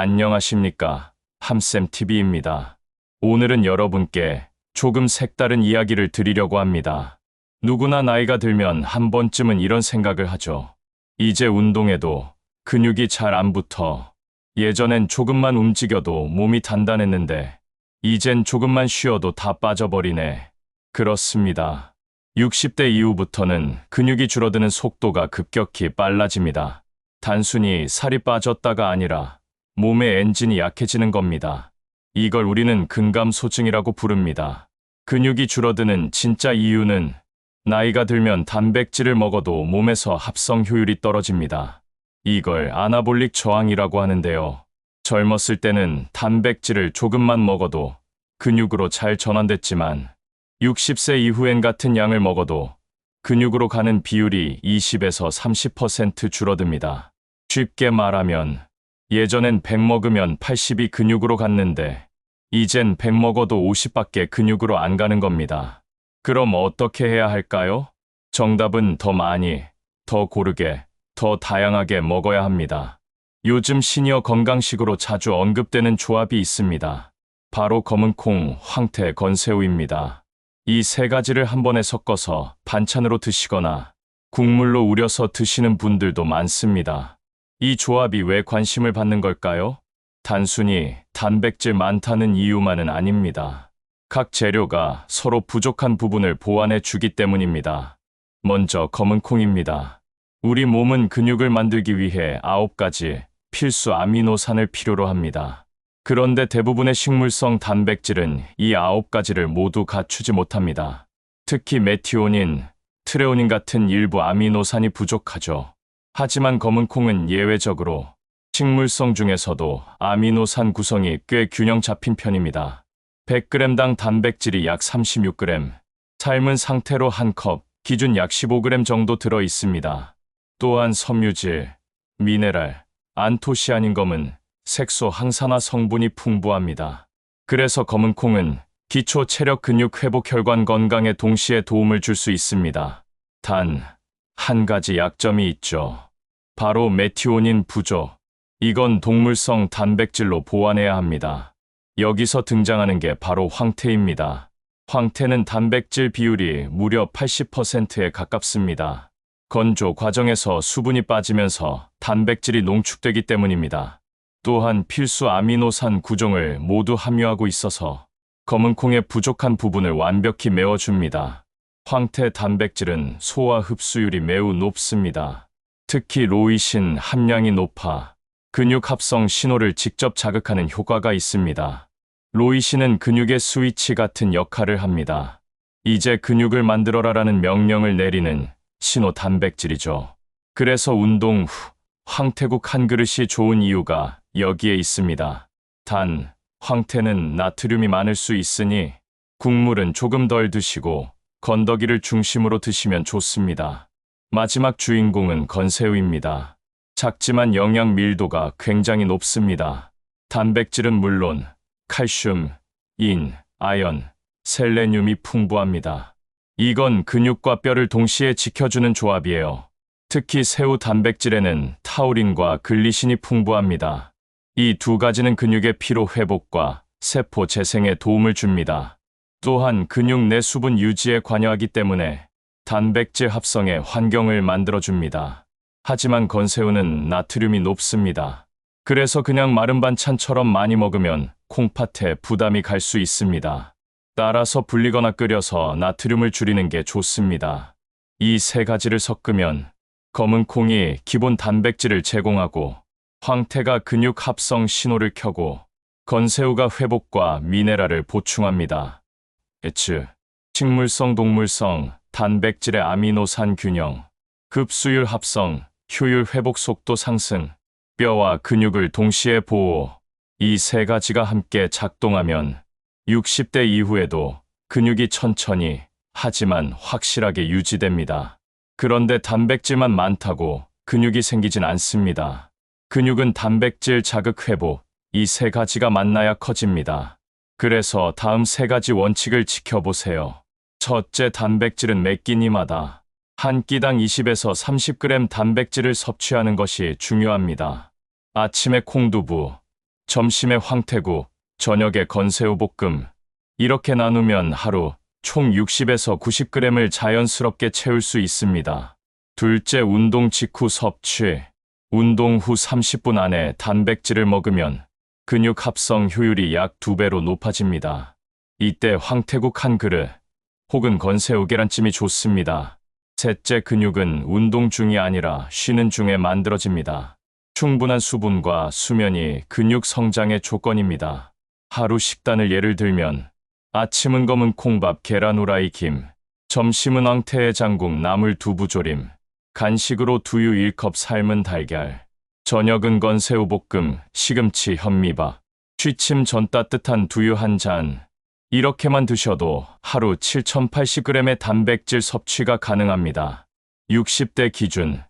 안녕하십니까. 함쌤TV입니다. 오늘은 여러분께 조금 색다른 이야기를 드리려고 합니다. 누구나 나이가 들면 한 번쯤은 이런 생각을 하죠. 이제 운동해도 근육이 잘 안 붙어. 예전엔 조금만 움직여도 몸이 단단했는데, 이젠 조금만 쉬어도 다 빠져버리네. 그렇습니다. 60대 이후부터는 근육이 줄어드는 속도가 급격히 빨라집니다. 단순히 살이 빠졌다가 아니라 몸의 엔진이 약해지는 겁니다. 이걸 우리는 근감 소증이라고 부릅니다. 근육이 줄어드는 진짜 이유는 나이가 들면 단백질을 먹어도 몸에서 합성 효율이 떨어집니다. 이걸 아나볼릭 저항이라고 하는데요. 젊었을 때는 단백질을 조금만 먹어도 근육으로 잘 전환됐지만 60세 이후엔 같은 양을 먹어도 근육으로 가는 비율이 20에서 30% 줄어듭니다. 쉽게 말하면 예전엔 100 먹으면 80이 근육으로 갔는데 이젠 100 먹어도 50밖에 근육으로 안 가는 겁니다. 그럼 어떻게 해야 할까요? 정답은 더 많이, 더 고르게, 더 다양하게 먹어야 합니다. 요즘 시니어 건강식으로 자주 언급되는 조합이 있습니다. 바로 검은콩, 황태, 건새우입니다. 이 세 가지를 한 번에 섞어서 반찬으로 드시거나 국물로 우려서 드시는 분들도 많습니다. 이 조합이 왜 관심을 받는 걸까요? 단순히 단백질 많다는 이유만은 아닙니다. 각 재료가 서로 부족한 부분을 보완해 주기 때문입니다. 먼저 검은 콩입니다. 우리 몸은 근육을 만들기 위해 9가지 필수 아미노산을 필요로 합니다. 그런데 대부분의 식물성 단백질은 이 9가지를 모두 갖추지 못합니다. 특히 메티오닌, 트레오닌 같은 일부 아미노산이 부족하죠. 하지만 검은 콩은 예외적으로 식물성 중에서도 아미노산 구성이 꽤 균형 잡힌 편입니다. 100g당 단백질이 약 36g, 삶은 상태로 한 컵, 기준 약 15g 정도 들어 있습니다. 또한 섬유질, 미네랄, 안토시아닌 검은 색소 항산화 성분이 풍부합니다. 그래서 검은 콩은 기초 체력 근육 회복 혈관 건강에 동시에 도움을 줄 수 있습니다. 단, 한 가지 약점이 있죠. 바로 메티오닌 부족. 이건 동물성 단백질로 보완해야 합니다. 여기서 등장하는 게 바로 황태입니다. 황태는 단백질 비율이 무려 80%에 가깝습니다. 건조 과정에서 수분이 빠지면서 단백질이 농축되기 때문입니다. 또한 필수 아미노산 구종을 모두 함유하고 있어서 검은콩의 부족한 부분을 완벽히 메워줍니다. 황태 단백질은 소화 흡수율이 매우 높습니다. 특히 로이신 함량이 높아 근육 합성 신호를 직접 자극하는 효과가 있습니다. 로이신은 근육의 스위치 같은 역할을 합니다. 이제 근육을 만들어라라는 명령을 내리는 신호 단백질이죠. 그래서 운동 후 황태국 한 그릇이 좋은 이유가 여기에 있습니다. 단, 황태는 나트륨이 많을 수 있으니 국물은 조금 덜 드시고 건더기를 중심으로 드시면 좋습니다. 마지막 주인공은 건새우입니다. 작지만 영양 밀도가 굉장히 높습니다. 단백질은 물론 칼슘, 인, 아연, 셀레늄이 풍부합니다. 이건 근육과 뼈를 동시에 지켜주는 조합이에요. 특히 새우 단백질에는 타우린과 글리신이 풍부합니다. 이 두 가지는 근육의 피로 회복과 세포 재생에 도움을 줍니다. 또한 근육 내 수분 유지에 관여하기 때문에 단백질 합성의 환경을 만들어줍니다. 하지만 건새우는 나트륨이 높습니다. 그래서 그냥 마른 반찬처럼 많이 먹으면 콩팥에 부담이 갈 수 있습니다. 따라서 불리거나 끓여서 나트륨을 줄이는 게 좋습니다. 이 세 가지를 섞으면 검은 콩이 기본 단백질을 제공하고 황태가 근육 합성 신호를 켜고 건새우가 회복과 미네랄을 보충합니다. 즉, 식물성 동물성 단백질의 아미노산 균형, 급수율 합성, 효율 회복 속도 상승, 뼈와 근육을 동시에 보호, 이 세 가지가 함께 작동하면 60대 이후에도 근육이 천천히 하지만 확실하게 유지됩니다. 그런데 단백질만 많다고 근육이 생기진 않습니다. 근육은 단백질 자극 회복, 이 세 가지가 만나야 커집니다. 그래서 다음 세 가지 원칙을 지켜보세요. 첫째 단백질은 매 끼니마다 한 끼당 20에서 30g 단백질을 섭취하는 것이 중요합니다. 아침에 콩두부, 점심에 황태국, 저녁에 건새우 볶음. 이렇게 나누면 하루 총 60에서 90g을 자연스럽게 채울 수 있습니다. 둘째, 운동 직후 섭취. 운동 후 30분 안에 단백질을 먹으면 근육 합성 효율이 약 2배로 높아집니다. 이때 황태국 한 그릇 혹은 건새우 계란찜이 좋습니다. 셋째, 근육은 운동 중이 아니라 쉬는 중에 만들어집니다. 충분한 수분과 수면이 근육 성장의 조건입니다. 하루 식단을 예를 들면 아침은 검은 콩밥, 계란 후라이, 김, 점심은 황태의 장국, 나물 두부 조림, 간식으로 두유 1컵 삶은 달걀, 저녁은 건새우 볶음, 시금치, 현미밥, 취침 전 따뜻한 두유 한 잔. 이렇게만 드셔도 하루 7,080g의 단백질 섭취가 가능합니다. 60대 기준,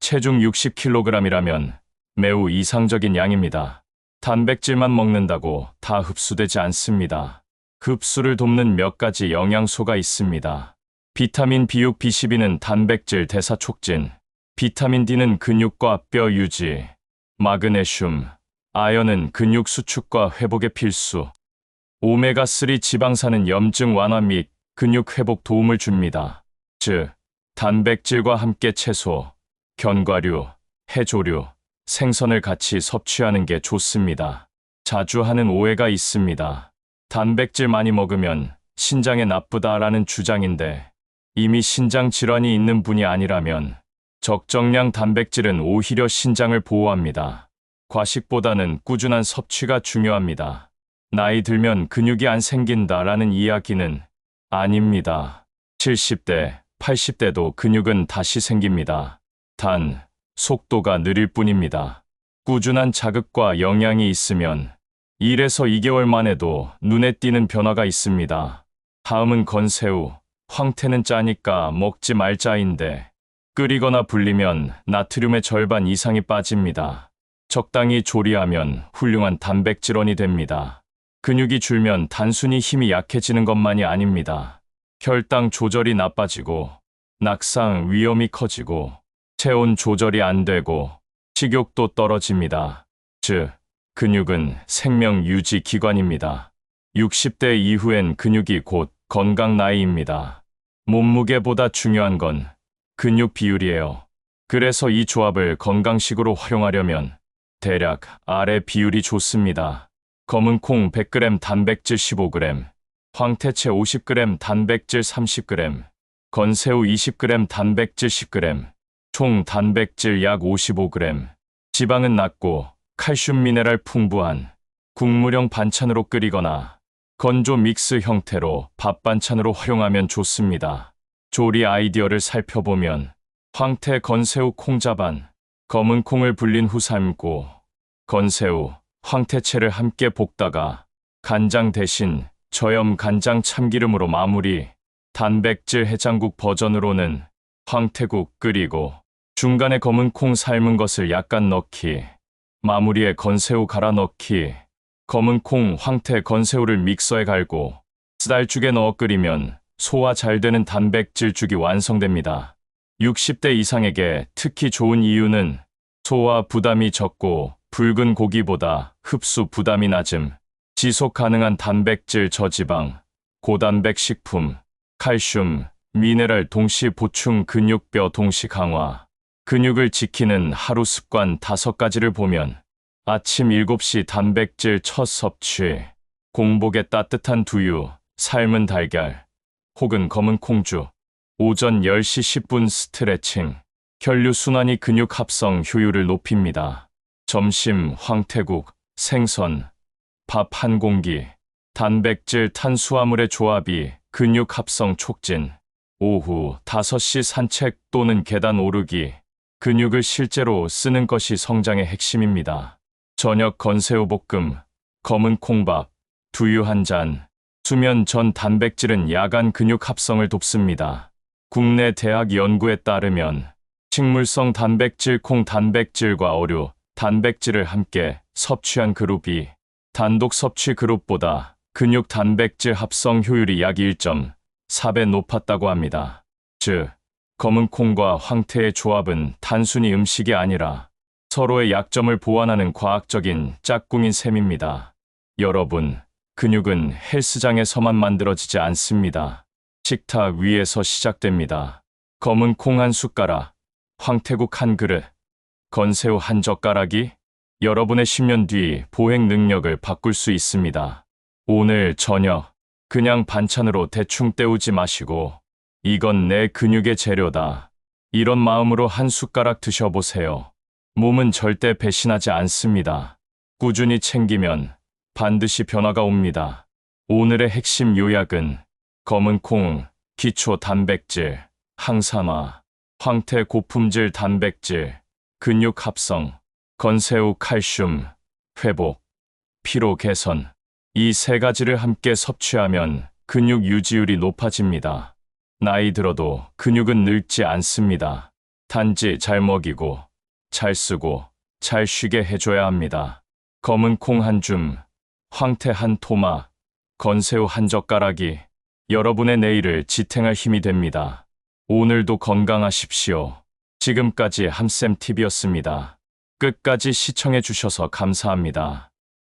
체중 60kg이라면 매우 이상적인 양입니다. 단백질만 먹는다고 다 흡수되지 않습니다. 흡수를 돕는 몇 가지 영양소가 있습니다. 비타민 B6, B12는 단백질 대사 촉진, 비타민 D는 근육과 뼈 유지, 마그네슘, 아연은 근육 수축과 회복에 필수, 오메가3 지방산은 염증 완화 및 근육 회복 도움을 줍니다. 즉, 단백질과 함께 채소, 견과류, 해조류, 생선을 같이 섭취하는 게 좋습니다. 자주 하는 오해가 있습니다. 단백질 많이 먹으면 신장에 나쁘다라는 주장인데 이미 신장 질환이 있는 분이 아니라면 적정량 단백질은 오히려 신장을 보호합니다. 과식보다는 꾸준한 섭취가 중요합니다. 나이 들면 근육이 안 생긴다라는 이야기는 아닙니다. 70대, 80대도 근육은 다시 생깁니다. 단, 속도가 느릴 뿐입니다. 꾸준한 자극과 영양이 있으면 1에서 2개월 만에도 눈에 띄는 변화가 있습니다. 다음은 건새우. 황태는 짜니까 먹지 말자인데 끓이거나 불리면 나트륨의 절반 이상이 빠집니다. 적당히 조리하면 훌륭한 단백질원이 됩니다. 근육이 줄면 단순히 힘이 약해지는 것만이 아닙니다. 혈당 조절이 나빠지고 낙상 위험이 커지고 체온 조절이 안 되고 식욕도 떨어집니다. 즉, 근육은 생명 유지 기관입니다. 60대 이후엔 근육이 곧 건강 나이입니다. 몸무게보다 중요한 건 근육 비율이에요. 그래서 이 조합을 건강식으로 활용하려면 대략 아래 비율이 좋습니다. 검은 콩 100g 단백질 15g, 황태채 50g 단백질 30g, 건새우 20g 단백질 10g, 총 단백질 약 55g, 지방은 낮고 칼슘 미네랄 풍부한 국물형 반찬으로 끓이거나 건조 믹스 형태로 밥 반찬으로 활용하면 좋습니다. 조리 아이디어를 살펴보면 황태 건새우 콩자반, 검은 콩을 불린 후 삶고 건새우, 황태채를 함께 볶다가 간장 대신 저염 간장 참기름으로 마무리, 단백질 해장국 버전으로는 황태국 끓이고 중간에 검은 콩 삶은 것을 약간 넣기, 마무리에 건새우 갈아 넣기, 검은 콩, 황태, 건새우를 믹서에 갈고 쌀죽에 넣어 끓이면 소화 잘 되는 단백질죽이 완성됩니다. 60대 이상에게 특히 좋은 이유는 소화 부담이 적고 붉은 고기보다 흡수 부담이 낮음, 지속 가능한 단백질 저지방, 고단백 식품, 칼슘, 미네랄 동시 보충 근육뼈 동시 강화, 근육을 지키는 하루 습관 다섯 가지를 보면 아침 7시 단백질 첫 섭취, 공복에 따뜻한 두유, 삶은 달걀, 혹은 검은 콩주, 오전 10시 10분 스트레칭, 혈류순환이 근육 합성 효율을 높입니다. 점심 황태국, 생선, 밥 한 공기, 단백질 탄수화물의 조합이 근육 합성 촉진, 오후 5시 산책 또는 계단 오르기, 근육을 실제로 쓰는 것이 성장의 핵심입니다. 저녁 건새우 볶음, 검은 콩밥, 두유 한 잔, 수면 전 단백질은 야간 근육 합성을 돕습니다. 국내 대학 연구에 따르면 식물성 단백질 콩 단백질과 어류, 단백질을 함께 섭취한 그룹이 단독 섭취 그룹보다 근육 단백질 합성 효율이 약 1.4배 높았다고 합니다. 즉, 검은 콩과 황태의 조합은 단순히 음식이 아니라 서로의 약점을 보완하는 과학적인 짝꿍인 셈입니다. 여러분, 근육은 헬스장에서만 만들어지지 않습니다. 식탁 위에서 시작됩니다. 검은 콩 한 숟가락, 황태국 한 그릇, 건새우 한 젓가락이 여러분의 10년 뒤 보행 능력을 바꿀 수 있습니다. 오늘 저녁, 그냥 반찬으로 대충 때우지 마시고, 이건 내 근육의 재료다. 이런 마음으로 한 숟가락 드셔보세요. 몸은 절대 배신하지 않습니다. 꾸준히 챙기면 반드시 변화가 옵니다. 오늘의 핵심 요약은 검은 콩, 기초 단백질, 항산화, 황태 고품질 단백질, 근육 합성, 건새우 칼슘, 회복, 피로 개선. 이 세 가지를 함께 섭취하면 근육 유지율이 높아집니다. 나이 들어도 근육은 늙지 않습니다. 단지 잘 먹이고, 잘 쓰고, 잘 쉬게 해줘야 합니다. 검은 콩 한 줌, 황태 한 토막, 건새우 한 젓가락이 여러분의 내일을 지탱할 힘이 됩니다. 오늘도 건강하십시오. 지금까지 함쌤 TV였습니다. 끝까지 시청해 주셔서 감사합니다.